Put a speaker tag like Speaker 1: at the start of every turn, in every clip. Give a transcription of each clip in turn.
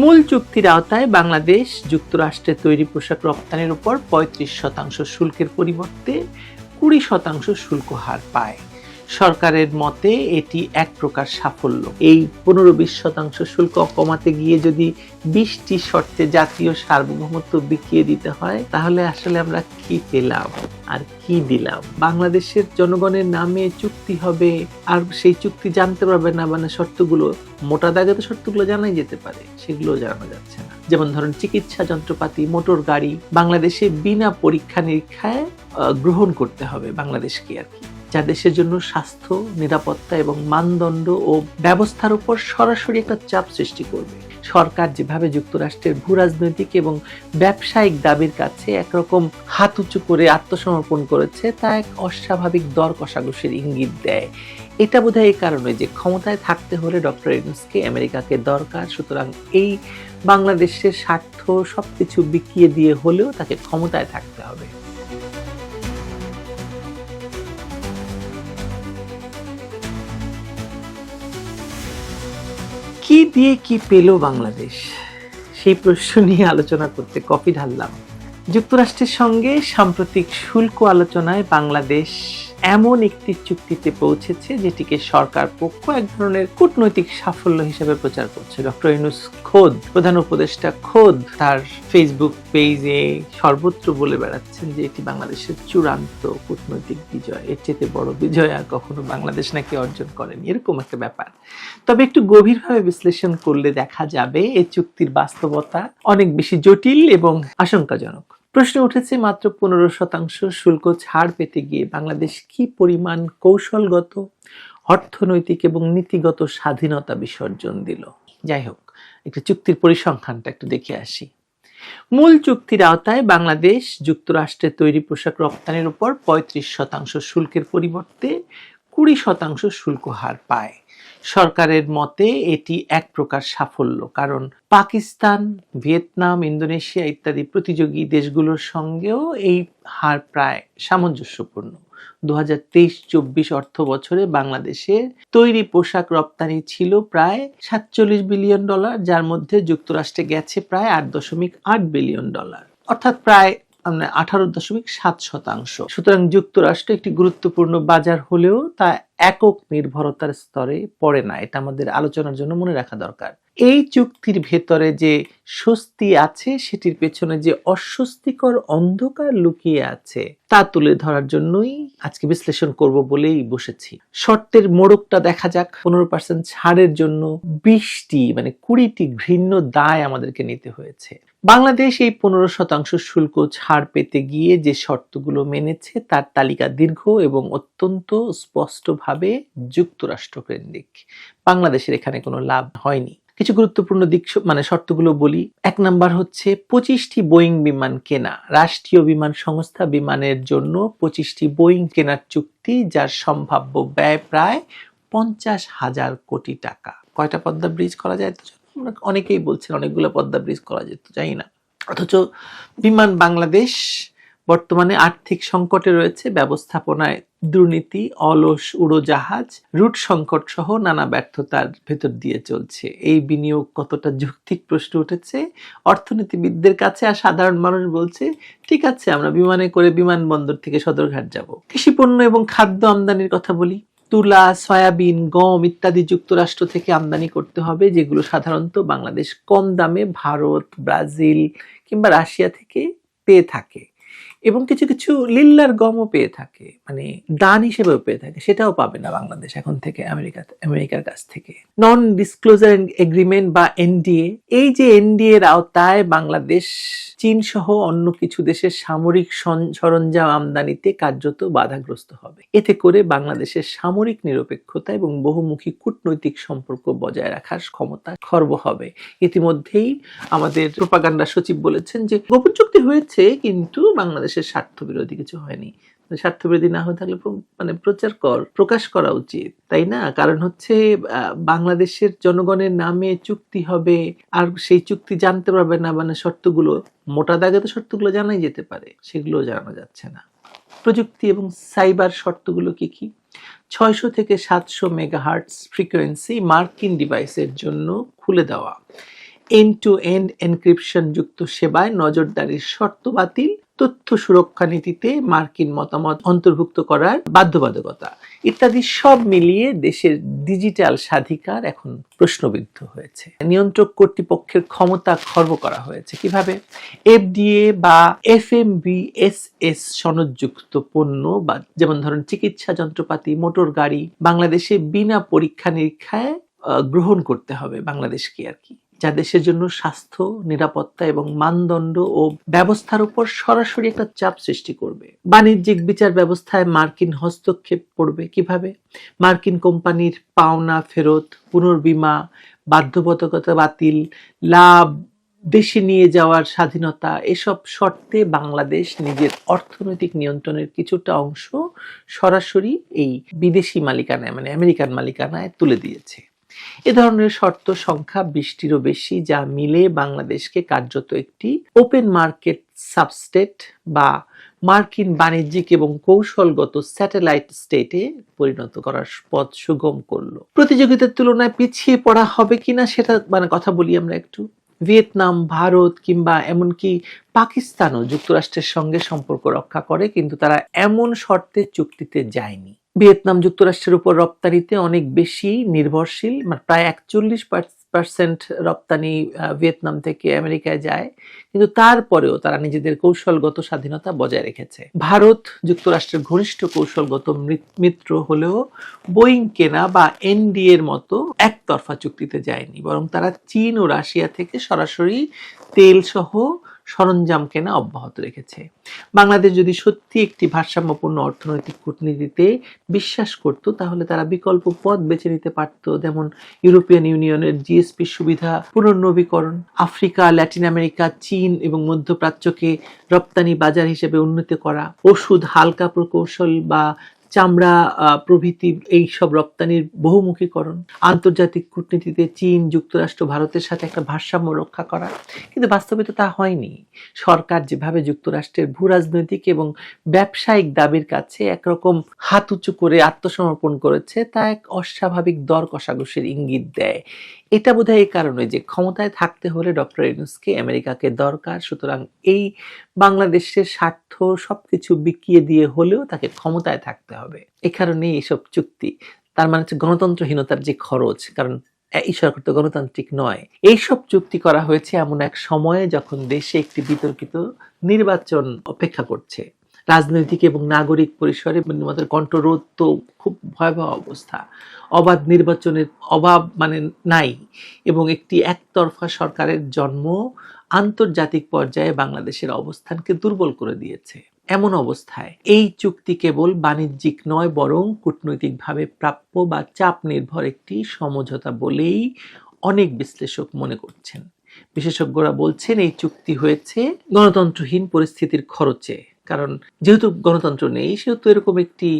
Speaker 1: মূল চুক্তির আওতায় বাংলাদেশ যুক্তরাষ্ট্রে তৈরি পোশাক রপ্তানির উপর পঁয়ত্রিশ শতাংশ শুল্কের পরিবর্তে কুড়ি শতাংশ শুল্ক হার পায়। সরকারের মতে এটি এক প্রকার সাফল্য। এই পনেরো বিশ শতাংশ শুল্ক কমাতে গিয়ে যদি বিশটি শর্তে জাতীয় সার্বভৌমত্ব বিকিয়ে দিতে হয়, তাহলে আসলে আমরা কি পেলাম আর কি দিলাম? বাংলাদেশের জনগণের নামে চুক্তি হবে আর সেই চুক্তি জানতে পারবে না মানে শর্তগুলো, মোটা দাগে তো শর্তগুলো জানাই যেতে পারে, সেগুলো জানা যাচ্ছে না। যেমন ধরুন চিকিৎসা যন্ত্রপাতি, মোটর গাড়ি, বাংলাদেশে বিনা পরীক্ষা নিরীক্ষায় গ্রহণ করতে হবে বাংলাদেশকে আর কি। যা দেশের জন্য স্বাস্থ্য, নিরাপত্তা এবং মানদণ্ড ও ব্যবস্থার উপর সরাসরি একটা চাপ সৃষ্টি করবে। সরকার যেভাবে যুক্তরাষ্ট্রের ভূ রাজনৈতিক এবং ব্যবসায়িক দাবির কাছে একরকম হাত উঁচু করে আত্মসমর্পণ করেছে, তা এক অস্বাভাবিক দর কষাকষির ইঙ্গিত দেয়। এটা বোধহয় এই কারণে যে ক্ষমতায় থাকতে হলে ডক্টর ইউনুসকে আমেরিকাকে দরকার, সুতরাং এই বাংলাদেশের স্বার্থ সবকিছু বিকিয়ে দিয়ে হলেও তাকে ক্ষমতায় থাকতে হবে। কি দিয়ে কি পেল বাংলাদেশ? সেই প্রশ্ন নিয়ে আলোচনা করতে কপি ঢাললাম। যুক্তরাষ্ট্রের সঙ্গে সাম্প্রতিক শুল্ক আলোচনায় বাংলাদেশ এমন একটি চুক্তিতে পৌঁছেছে যেটিকে সরকার পক্ষ এক ধরনের কূটনৈতিক সাফল্য হিসেবে প্রচার করছে। ডক্টর ইউনুস খোদ, প্রধান উপদেষ্টা খোদ, তার ফেসবুক পেজে সর্বত্র বলে বেড়াচ্ছেন যে এটি বাংলাদেশের চূড়ান্ত কূটনৈতিক বিজয়। এর চেয়ে বড় বিজয় আর কখনো বাংলাদেশ নাকি অর্জন করেনি, এরকম একটা ব্যাপার। তবে একটু গভীরভাবে বিশ্লেষণ করলে দেখা যাবে এই চুক্তির বাস্তবতা অনেক বেশি জটিল এবং আশঙ্কাজনক। প্রশ্ন উঠেছে, মাত্র পনেরো শতাংশ শুল্ক ছাড় পেতে গিয়ে বাংলাদেশ কি পরিমাণ কৌশলগত, অর্থনৈতিক এবং নীতিগত স্বাধীনতা বিসর্জন দিল? যাই হোক, একটু চুক্তির পরিসংখ্যানটা একটু দেখে আসি। মূল চুক্তির আওতায় বাংলাদেশ যুক্তরাষ্ট্রে তৈরি পোশাক রপ্তানির উপর পঁয়ত্রিশ শতাংশ শুল্কের পরিবর্তে কুড়ি শতাংশ শুল্ক হার পায়। সরকারের মতে এটি এক প্রকার সাফল্য, কারণ পাকিস্তান, ভিয়েতনাম, ইন্দোনেশিয়া ইত্যাদি প্রতিযোগী দেশগুলোর সঙ্গেও এই হার প্রায় সামঞ্জস্যপূর্ণ। দু হাজার তেইশ চব্বিশ অর্থ বছরে বাংলাদেশের তৈরি পোশাক রপ্তানি ছিল প্রায় সাতচল্লিশ বিলিয়ন ডলার, যার মধ্যে যুক্তরাষ্ট্রে গেছে প্রায় আট দশমিক আট বিলিয়ন ডলার, অর্থাৎ প্রায় আঠারো দশমিক সাত শতাংশ। সুতরাং যুক্তরাষ্ট্র একটি গুরুত্বপূর্ণ বাজার হলেও তা একক নির্ভরতার স্তরে পড়ে না। এটা আমাদের আলোচনার জন্য মনে রাখা দরকার। এই চুক্তির ভেতরে যে স্বস্তি আছে, সেটির পেছনে যে অস্বস্তিকর অন্ধকার লুকিয়ে আছে, তা তুলে ধরার জন্যই আজকে বিশ্লেষণ করব বলেই বসেছি। শর্তের মোড়কটা দেখা যাক। পনেরো পার্সেন্ট ছাড়ের জন্য বিশটি মানে কুড়িটি ঘৃণ্য দায় আমাদেরকে নিতে হয়েছে। বাংলাদেশ এই পনেরো শতাংশ শুল্ক ছাড় পেতে গিয়ে যে শর্তগুলো মেনেছে, তার তালিকা দীর্ঘ এবং অত্যন্ত স্পষ্টভাবে যুক্তরাষ্ট্র কেন্দ্রিক বাংলাদেশের এখানে কোনো লাভ হয়নি। কিছু গুরুত্বপূর্ণ দিক মানে শর্তগুলো বলি। এক নাম্বার হচ্ছে পঁচিশটি বোয়িং বিমান কেনা। রাষ্ট্রীয় বিমান সংস্থা বিমানের জন্য পঁচিশটি বোয়িং কেনার চুক্তি, যার সম্ভাব্য ব্যয় প্রায় পঞ্চাশ হাজার কোটি টাকা। কয়টা পদ্মা ব্রিজ করা যায় অনেকেই বলছেন অনেকগুলো পদ্মা ব্রিজ করা যেত, জানি না। অথচ বিমান বাংলাদেশ বর্তমানে আর্থিক সংকটে রয়েছে ব্যবস্থাপনায় দুর্নীতি, অলস, উড়োজাহাজ, রুট সংকট সহ নানা ব্যর্থতার ভেতর দিয়ে চলছে। এই বিনিয়োগ কতটা যৌক্তিক প্রশ্ন উঠেছে? অর্থনীতিবিদদের কাছে আর সাধারণ মানুষ বলছে, ঠিক আছে, আমরা বিমানে করে বিমানবন্দর থেকে সদরঘাট যাব। কৃষিপণ্য এবং খাদ্য আমদানির কথা বলি। তুলা, সয়াবিন, গম ইত্যাদি যুক্তরাষ্ট্র থেকে আমদানি করতে হবে, যেগুলো সাধারণত বাংলাদেশ কম দামে ভারত, ব্রাজিল কিংবা রাশিয়া থেকে পেয়ে থাকে। এবং কিছু কিছু লিল্লার গমও পেয়ে থাকে মানে দান হিসেবেও পেয়ে থাকে, সেটাও পাবে না বাংলাদেশ এখন থেকে আমেরিকা, আমেরিকার কাছ থেকে। নন ডিসক্লোজার এগ্রিমেন্ট বা এনডিএ এই যে এনডিএ এর আওতায় বাংলাদেশ, চীন সহ অন্য কিছু দেশের সামরিক সরঞ্জাম আমদানিতে কার্যত বাধাগ্রস্ত হবে। এতে করে বাংলাদেশের সামরিক নিরপেক্ষতা এবং বহুমুখী কূটনৈতিক সম্পর্ক বজায় রাখার ক্ষমতা খর্ব হবে। ইতিমধ্যেই আমাদের প্রোপাগান্ডা সচিব বলেছেন যে, গোপন চুক্তি হয়েছে, কিন্তু বাংলাদেশের স্বার্থ বিরোধী কিছু হয়নি। স্বার্থ বিরোধী না হয়ে থাকলে মানে প্রচার কর প্রকাশ করা উচিত, তাই না? কারণ হচ্ছে বাংলাদেশের জনগণের নামে চুক্তি হবে, আর সেই চুক্তি জানতে পারবে না মানে শর্তগুলো, মোটা দাগে তো শর্তগুলো জানাই যেতে পারে সেগুলো জানানো যাচ্ছে না। প্রযুক্তি এবং সাইবার শর্তগুলো কি কি? ছয়শো থেকে সাতশো মেগাহার্টস ফ্রিকোয়েন্সি মার্কিন ডিভাইসের জন্য খুলে দেওয়া। এন্ড টু এন্ড এনক্রিপশন যুক্ত সেবায় নজরদারির শর্ত বাতিল তথ্য সুরক্ষা নীতিতে মার্কিন মতামত অন্তর্ভুক্ত করার বাধ্যবাধকতা ইত্যাদি সব মিলিয়ে দেশের ডিজিটাল স্বাধিকার এখন প্রশ্নবিদ্ধ হয়েছে। নিয়ন্ত্রক কর্তৃপক্ষের ক্ষমতা খর্ব করা হয়েছে। কীভাবে? এফডিএ বা এফ এম এস সনদযুক্ত পণ্য বা যেমন ধরুন চিকিৎসা যন্ত্রপাতি, মোটর গাড়ি বাংলাদেশে বিনা পরীক্ষা নিরীক্ষায় গ্রহণ করতে হবে বাংলাদেশকে আর কি। যা দেশের জন্য স্বাস্থ্য, নিরাপত্তা এবং মানদণ্ড ও ব্যবস্থার উপর সরাসরি একটা চাপ সৃষ্টি করবে। বাণিজ্যিক বিচার ব্যবস্থায় মার্কিন হস্তক্ষেপ পড়বে কীভাবে? মার্কিন কোম্পানির পাওনা, ফেরত, পুনর্বিমা, বাধ্যবাধকতা বাতিল, লাভ, দেশে নিয়ে যাওয়ার স্বাধীনতা, এসব শর্তে বাংলাদেশ নিজের অর্থনৈতিক নিয়ন্ত্রণের কিছুটা অংশ সরাসরি এই বিদেশি মালিকানায় মানে আমেরিকান মালিকানায় তুলে দিয়েছে। এ ধরনের শর্ত সংখ্যা বিশটিরও বেশি, যা মিলে বাংলাদেশকে কার্যত একটি ওপেন মার্কেট সাবস্টেট বা মার্কিন বাণিজ্যিক এবং কৌশলগত স্যাটেলাইট স্টেটে পরিণত করার পথ সুগম করল। প্রতিযোগিতার তুলনায় পিছিয়ে পড়া হবে কিনা সেটা মানে কথা বলি আমরা একটু। ভিয়েতনাম, ভারত কিংবা এমনকি পাকিস্তানও যুক্তরাষ্ট্রের সঙ্গে সম্পর্ক রক্ষা করে, কিন্তু তারা এমন শর্তে চুক্তিতে যায়নি। ভিয়েতনাম যুক্তরাষ্ট্রের উপর রপ্তানিতে অনেক বেশি নির্ভরশীল মানে প্রায় একচল্লিশ পার্সেন্ট রপ্তানি ভিয়েতনাম থেকে আমেরিকায় যায়। কিন্তু তারপরেও তারা নিজেদের কৌশলগত স্বাধীনতা বজায় রেখেছে। ভারত যুক্তরাষ্ট্রের ঘনিষ্ঠ কৌশলগত মিত্র হলেও বোয়িং কেনা বা এনডি এর মতো একতরফা চুক্তিতে যায়নি। বরং তারা চীন ও রাশিয়া থেকে সরাসরি তেল সহ সরঞ্জাম কেনা অব্যাহত রেখেছে। বাংলাদেশ যদি সত্যি একটি ভারসাম্যপূর্ণ অর্থনৈতিক কূটনীতিতে বিশ্বাস করত, তাহলে তারা বিকল্প পথ বেছে নিতে পারত, যেমন ইউরোপিয়ান ইউনিয়নের জিএসপি সুবিধা, পুনর্নবীকরণ, আফ্রিকা, ল্যাটিন আমেরিকা, চীন এবং মধ্যপ্রাচ্যকে রপ্তানি বাজার হিসেবে উন্নীত করা, ওষুধ, হালকা প্রকৌশল বা চামড়া প্রভৃতি এই সব রপ্তানির বহুমুখীকরণ। আন্তর্জাতিক কূটনীতিতে চীন, যুক্তরাষ্ট্র, ভারতের সাথে একটা ভারসাম্য রক্ষা করা। কিন্তু বাস্তবে তো তা হয়নি। সরকার যেভাবে যুক্তরাষ্ট্রের ভূ রাজনৈতিক এবং ব্যবসায়িক দাবির কাছে একরকম হাত উঁচু করে আত্মসমর্পণ করেছে, তা এক অস্বাভাবিক দর কষাকষির ইঙ্গিত দেয়। এটা বোধহয় এই কারণে যে ক্ষমতায় থাকতে হলে ডক্টর ইউনুসকে আমেরিকাকে দরকার। সুতরাং এই বাংলাদেশের স্বার্থ সবকিছু বিকিয়ে দিয়ে হলেও তাকে ক্ষমতায় থাকতে হবে। এ কারণেই এইসব চুক্তি, তার মানে হচ্ছে গণতন্ত্রহীনতার যে খরচ, কারণ এই সরকার তো গণতান্ত্রিক নয়। এইসব চুক্তি করা হয়েছে এমন এক সময়ে যখন দেশে একটি বিতর্কিত নির্বাচন অপেক্ষা করছে। রাজনৈতিক এবং নাগরিক পরিসরে আমাদের কণ্ঠরোধ তো খুব ভয়াবহ অবস্থা। অবাধ নির্বাচনের অভাব মানে নাই এবং একটি একতরফা সরকারের জন্ম আন্তর্জাতিক পর্যায়ে বাংলাদেশের অবস্থানকে দুর্বল করে দিয়েছে। এমন অবস্থায় এই চুক্তি কেবল বাণিজ্যিক নয়, বরং কূটনৈতিকভাবে প্রাপ্য বা চাপ নির্ভর একটি সমঝোতা বলেই অনেক বিশ্লেষক মনে করছেন। বিশেষজ্ঞরা বলছেন, এই চুক্তি হয়েছে গণতন্ত্রহীন পরিস্থিতির খরচে। কারণ যেহেতু গণতন্ত্র নেই, সেহেতু এরকম একটি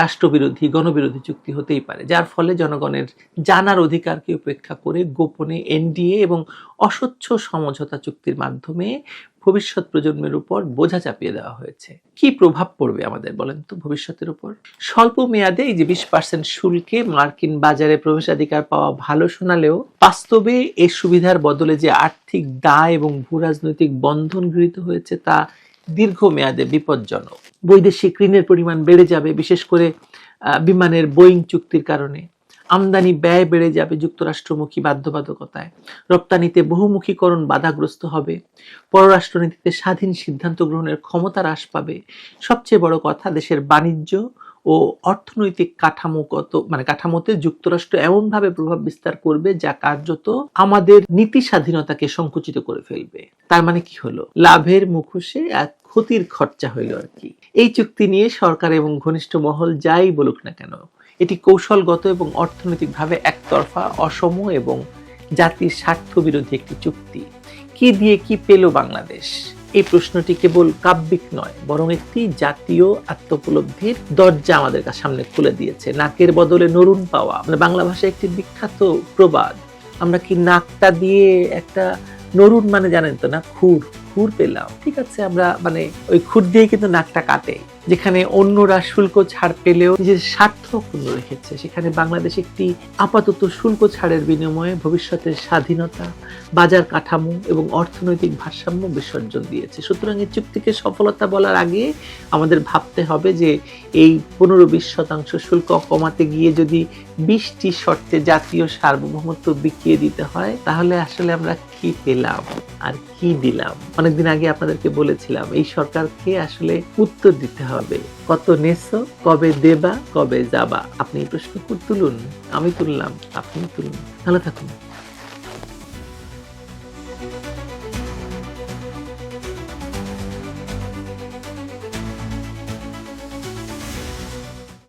Speaker 1: রাষ্ট্রবিরোধী, গণবিরোধী চুক্তি হতেই পারে। যার ফলে জনগণের জানার অধিকারকে উপেক্ষা করে গোপনে এনডিএ এবং অস্বচ্ছ সমঝোতা চুক্তির মাধ্যমে ভবিষ্যৎ প্রজন্মের উপর বোঝা চাপিয়ে দেওয়া হয়েছে। কি প্রভাব পড়বে আমাদের বলেন তো ভবিষ্যতের উপর? স্বল্প মেয়াদে এই যে বিশ পার্সেন্ট শুল্কে মার্কিন বাজারে প্রবেশাধিকার পাওয়া ভালো শোনালেও বাস্তবে এই সুবিধার বদলে যে আর্থিক দায় এবং ভূ রাজনৈতিক বন্ধন গৃহীত হয়েছে তা দীর্ঘমেয়াদে বিপজ্জনক। বৈদেশিক ঋণের পরিমাণ বেড়ে যাবে, বিশেষ করে বিমানের বোয়িং চুক্তির কারণে। আমদানি ব্যয় বেড়ে যাবে যুক্তরাষ্ট্রমুখী বাধ্যবাধকতায়। রপ্তানিতে বহুমুখীকরণ বাধাগ্রস্ত হবে। পররাষ্ট্রনীতিতে স্বাধীন সিদ্ধান্ত গ্রহণের ক্ষমতা হ্রাস পাবে। সবচেয়ে বড় কথা, দেশের বাণিজ্য ও অর্থনৈতিক কাঠামোগত মানে কাঠামোতে যুক্তরাষ্ট্র এমনভাবে প্রভাব বিস্তার করবে যা কার্যত আমাদের নীতি স্বাধীনতাকে সংকুচিত করে ফেলবে। তার মানে কি হলো? লাভের মুখোশে এক ক্ষতির খরচা হইল আর কি। এই চুক্তি নিয়ে সরকার এবং ঘনিষ্ঠ মহল যাই বলুক না কেন, এটি কৌশলগত এবং অর্থনৈতিকভাবে একতরফা, অসম এবং জাতির স্বার্থ বিরোধী একটি চুক্তি। কি দিয়ে কি পেল বাংলাদেশ? এই প্রশ্নটি কেবল কাব্যিক নয়, বরং একটি জাতীয় আত্মোপলব্ধির দরজা আমাদের কাছে সামনে খুলে দিয়েছে। নাকের বদলে নরুন পাওয়া মানে বাংলা ভাষায় একটি বিখ্যাত প্রবাদ। আমরা কি নাকটা দিয়ে একটা নরুন মানে জানেন তো না? খুর খুর পেলাম। ঠিক আছে, আমরা মানে ওই খুর দিয়ে কিন্তু নাকটা কাটে। যেখানে অন্যরা শুল্ক ছাড় পেলেও নিজের স্বার্থ অক্ষুণ্ণ রেখেছে। সেখানে বাংলাদেশ একটি আপাতত শুল্ক ছাড়ের বিনিময়ে ভবিষ্যতের স্বাধীনতা, বাজার কাঠামো এবং অর্থনৈতিক ভারসাম্য বিসর্জন দিয়েছে। সুতরাং এই চুক্তিকে সফলতা বলার আগে আমাদের ভাবতে হবে যে এই পনেরো বিশ শতাংশ শুল্ক কমাতে গিয়ে যদি বিশটি শর্তে জাতীয় সার্বভৌমত্ব বিকিয়ে দিতে হয়, তাহলে আসলে আমরা কি পেলাম আর কি দিলাম? অনেকদিন আগে আপনাদেরকে বলেছিলাম, এই সরকারকে আসলে উত্তর দিতে হবে। কত নেছো, কবে দেবা, কবে যাবা? আপনি এই প্রশ্ন তুলুন, আমি তুললাম আপনি তুলুন। ভালো থাকুন।